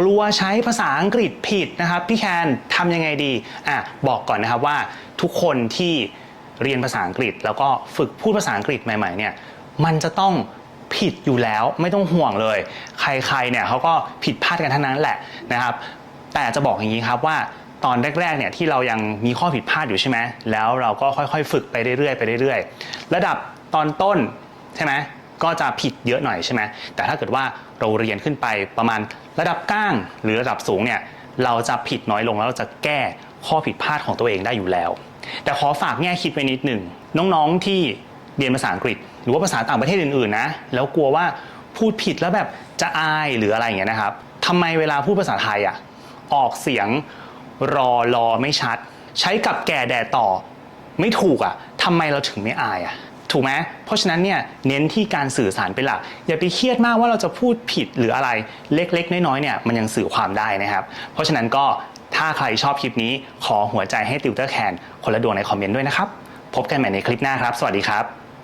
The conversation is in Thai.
กลัวใช้ภาษาอังกฤษผิดนะครับพี่แคนทำยังไงดีอะบอกก่อนนะครับว่าทุกคนที่เรียนภาษาอังกฤษ แล้วก็ฝึกพูดภาษาอังกฤษใหม่ๆเนี่ยมันจะต้องผิดอยู่แล้วไม่ต้องห่วงเลย ใครๆเนี่ยเขาก็ผิดพลาดกันทั้งนั้นแหละนะครับ แต่จะบอกอย่างนี้ครับว่าตอนแรกๆเนี่ยที่เรายังมีข้อผิดพลาดอยู่ใช่ไหมแล้วเราก็ค่อยๆ ฝึกไปเรื่อยๆไปเรื่อยๆ ระดับตอนต้นใช่ไหม ก็จะผิดเยอะหน่อยใช่ไหมแต่ถ้าเกิดว่าเราเรียนขึ้นไปประมาณระดับกลางหรือระดับสูงเนี่ยเราจะผิดน้อยลงแล้วเราจะแก้ข้อผิดพลาดของตัวเองได้อยู่แล้ว แต่ขอฝากแง่คิดไว้นิดหนึ่งน้องๆที่เรียนภาษาอังกฤษ หรือว่าภาษาต่างประเทศอื่นๆนะแล้วกลัวว่าพูดผิดแล้วแบบจะอายหรืออะไรอย่างเงี้ยนะครับทำไมเวลาพูดภาษาไทยอะออกเสียงรอรอไม่ชัด ใช้กับแก่แดดต่อไม่ถูกอะทำไมเราถึงไม่อายอะ ถูกไหมเพราะฉะนั้นเนี่ยเน้นที่การสื่อสารเป็นหลัก อย่าไปเครียดมากว่าเราจะพูดผิดหรืออะไรเล็กๆ น้อยๆเนี่ยมันยังสื่อความได้นะครับ เพราะฉะนั้นก็ถ้าใครชอบคลิปนี้ขอหัวใจให้ติวเตอร์แคนคนละดวงในคอมเมนต์ด้วยนะครับ พบกันใหม่ในคลิปหน้าครับ สวัสดีครับ